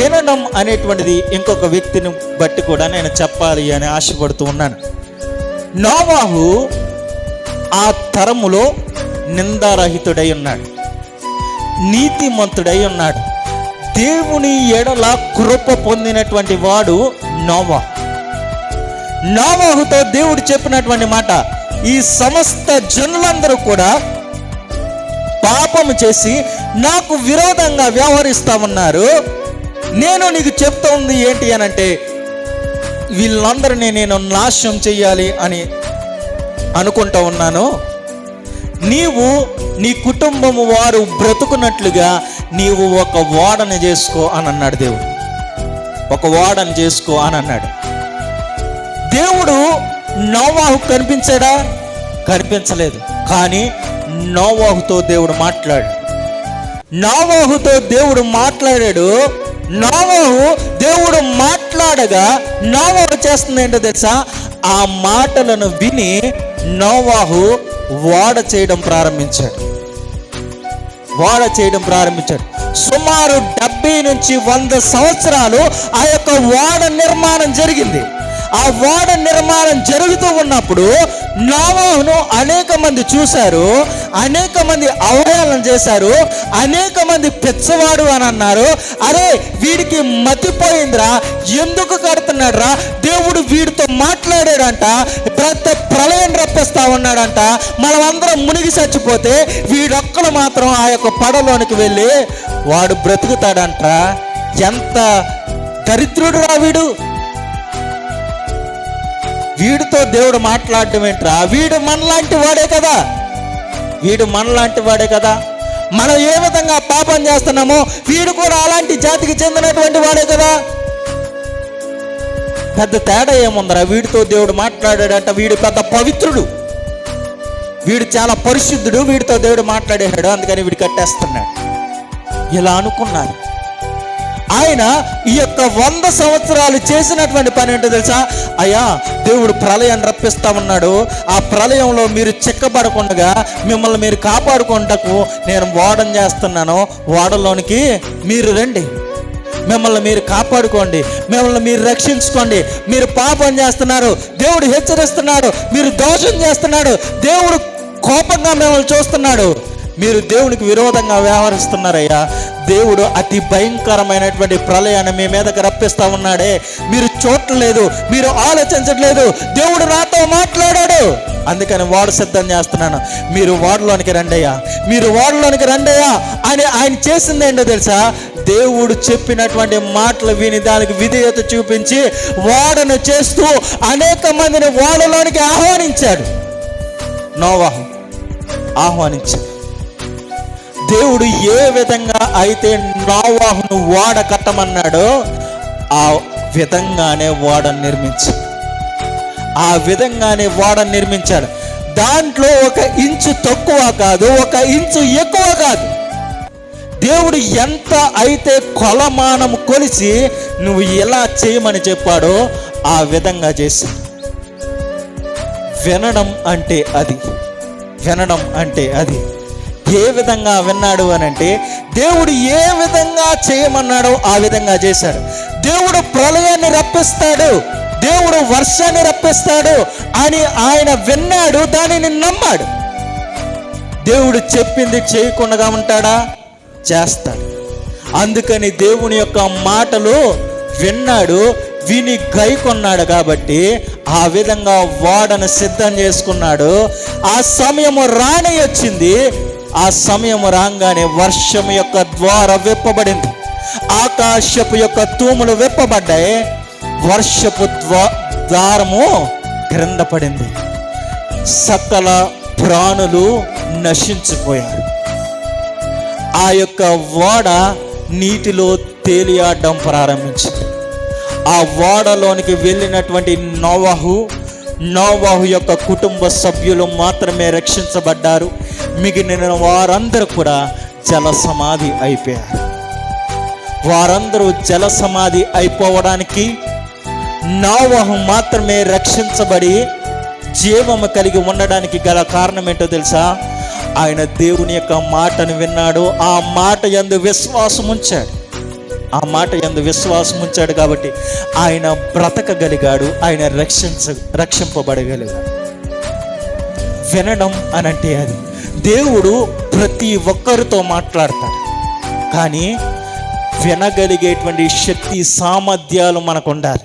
వినడం అనేటువంటిది ఇంకొక వ్యక్తిని బట్టి కూడా నేను చెప్పాలి అని ఆశపడుతూ ఉన్నాను. నోవాహు ఆ తరములో నిందారహితుడై ఉన్నాడు. నీతిమంతుడై ఉన్నాడు. దేవుని ఎడల కృప పొందినటువంటి వాడు నోవా నోవాహుతో దేవుడు చెప్పినటువంటి మాట ఈ సమస్త జనులందరూ కూడా పాపము చేసి నాకు విరోధంగా వ్యవహరిస్తా ఉన్నారు. నేను నీకు చెప్తా ఉంది ఏంటి అని అంటే వీళ్ళందరినీ నేను నాశనం చెయ్యాలి అని అనుకుంటా ఉన్నాను. నీవు నీ కుటుంబం వారు బ్రతుకున్నట్లుగా నీవు ఒక ఓడని చేసుకో అని అన్నాడు దేవుడు. ఒక ఓడని చేసుకో అని అన్నాడు. దేవుడు నోవాహు కనిపించాడా? కనిపించలేదు. కానీ నోవాహుతో దేవుడు మాట్లాడు నోవాహుతో దేవుడు మాట్లాడాడు నోవహు దేవుడు మాట్లాడగా నోవహు చేస్తుంది ఏంటో తెలుసా? ఆ మాటలను విని నోవాహు వాడ చేయడం ప్రారంభించాడు. వాడ చేయడం ప్రారంభించాడు. సుమారు డెబ్బై నుంచి వంద సంవత్సరాలు ఆ యొక్క వాడ నిర్మాణం జరిగింది. ఆ వాడ నిర్మాణం జరుగుతూ ఉన్నప్పుడు నోవాహును అనేక మంది చూశారు అనేక మంది అవహేళన చేశారు అనేక మంది పెచ్చవాడు అని అన్నారు. అరే వీడికి మతిపోయిందిరా ఎందుకు కడుతున్నాడురా? దేవుడు వీడితో మాట్లాడాడంట పెద్ద ప్రళయం రప్పిస్తా ఉన్నాడంట. మనమందరం మునిగి చచ్చిపోతే వీడొక్కడు మాత్రం ఆ యొక్క పడలోనికి వెళ్ళి వాడు బ్రతుకుతాడంట ఎంత దరిద్రుడు రా వీడు. వీడితో దేవుడు మాట్లాడడం ఏంట్రా? వీడు మనలాంటి వాడే కదా. వీడు మనలాంటి వాడే కదా. మనం ఏ విధంగా పాపం చేస్తున్నామో వీడు కూడా అలాంటి జాతికి చెందినటువంటి వాడే కదా. పెద్ద తేడా ఏముందరా? వీడితో దేవుడు మాట్లాడాడంట వీడు పెద్ద పవిత్రుడు. వీడు చాలా పరిశుద్ధుడు వీడితో దేవుడు మాట్లాడేశాడు అందుకని వీడు కట్టేస్తున్నాడు. ఇలా అనుకున్నారు. ఆయన ఈ యొక్క వంద సంవత్సరాలు చేసినటువంటి పని ఏంటో తెలుసా? అయ్యా దేవుడు ప్రళయాన్ని రప్పిస్తా ఉన్నాడు. ఆ ప్రళయంలో మీరు చిక్కబడకుండా మిమ్మల్ని మీరు కాపాడుకుంటకు నేను వాడన చేస్తున్నాను. వాడలోనికి మీరు రండి. మిమ్మల్ని మీరు కాపాడుకోండి. మిమ్మల్ని మీరు రక్షించుకోండి. మీరు పాపం చేస్తున్నారు. దేవుడు హెచ్చరిస్తున్నాడు. మీరు దోషం చేస్తున్నాడు. దేవుడు కోపంగా మిమ్మల్ని చూస్తున్నాడు. మీరు దేవునికి విరోధంగా వ్యవహరిస్తున్నారయ్యా. దేవుడు అతి భయంకరమైనటువంటి ప్రళయాన్ని మీ మీదకి రప్పిస్తా ఉన్నాడే. మీరు చూడలేదు మీరు ఆలోచించట్లేదు దేవుడు నాతో మాట్లాడాడు. అందుకని వాడు సిద్ధం చేస్తున్నాను. మీరు వాడలోనికి రండయ్యా మీరు వాడలోనికి రండయ్యా అని ఆయన చేసింది ఏంటో తెలుసా? దేవుడు చెప్పినటువంటి మాటలు విని దానికి విధేయత చూపించి వాడను చేస్తూ అనేక మందిని వాడలోనికి ఆహ్వానించాడు. నోవాహు ఆహ్వానించాడు. దేవుడు ఏ విధంగా అయితే నావాహును వాడ కట్టమన్నాడో ఆ విధంగానే వాడ నిర్మించాడు. ఆ విధంగానే వాడ నిర్మించాడు. దాంట్లో ఒక ఇంచు తక్కువ కాదు ఒక ఇంచు ఎక్కువ కాదు. దేవుడు ఎంత అయితే కొలమానం కొలిసి నువ్వు ఎలా చేయమని చెప్పాడో ఆ విధంగా చేశాడు. వినడం అంటే అది. వినడం అంటే అది. ఏ విధంగా విన్నాడు అని అంటే దేవుడు ఏ విధంగా చేయమన్నాడో ఆ విధంగా చేశాడు. దేవుడు ప్రళయాన్ని రప్పిస్తాడు దేవుడు వర్షాన్ని రప్పిస్తాడు అని ఆయన విన్నాడు దానిని నమ్మాడు. దేవుడు చెప్పింది చేయకుండా ఉంటాడా? చేస్తాడు. అందుకని దేవుని యొక్క మాటలు విన్నాడు విని గైకొన్నాడు కాబట్టి ఆ విధంగా వాడను సిద్ధం చేసుకున్నాడు. ఆ సమయము రాని వచ్చింది ఆ సమయం రాగానే వర్షము యొక్క ద్వార విప్పబడింది. ఆకాశపు యొక్క తూములు విప్పబడ్డాయి. వర్షపు ద్వా ద్వారము క్రింద పడింది సకల ప్రాణులు నశించిపోయారు. ఆ యొక్క ఓడ నీటిలో తేలియాడడం ప్రారంభించింది. ఆ ఓడలోనికి వెళ్ళినటువంటి నోవాహు నోవాహు యొక్క కుటుంబ సభ్యులు మాత్రమే రక్షించబడ్డారు. మిగిలిన వారందరూ కూడా జల సమాధి అయిపోయారు. వారందరూ జల సమాధి అయిపోవడానికి నావహం మాత్రమే రక్షించబడి జీవము కలిగి ఉండడానికి గల కారణం ఏంటో తెలుసా? ఆయన దేవుని యొక్క మాటను విన్నాడు. ఆ మాట యందు విశ్వాసం ఉంచాడు. ఆ మాట ఎందు విశ్వాసం ఉంచాడు కాబట్టి ఆయన బ్రతకగలిగాడు. ఆయన రక్షించ రక్షింపబడగలిగాడు. వినడం అనంటే అది. దేవుడు ప్రతి ఒక్కరితో మాట్లాడతాడు. కానీ వినగలిగేటువంటి శక్తి సామర్థ్యాలు మనకు ఉండాలి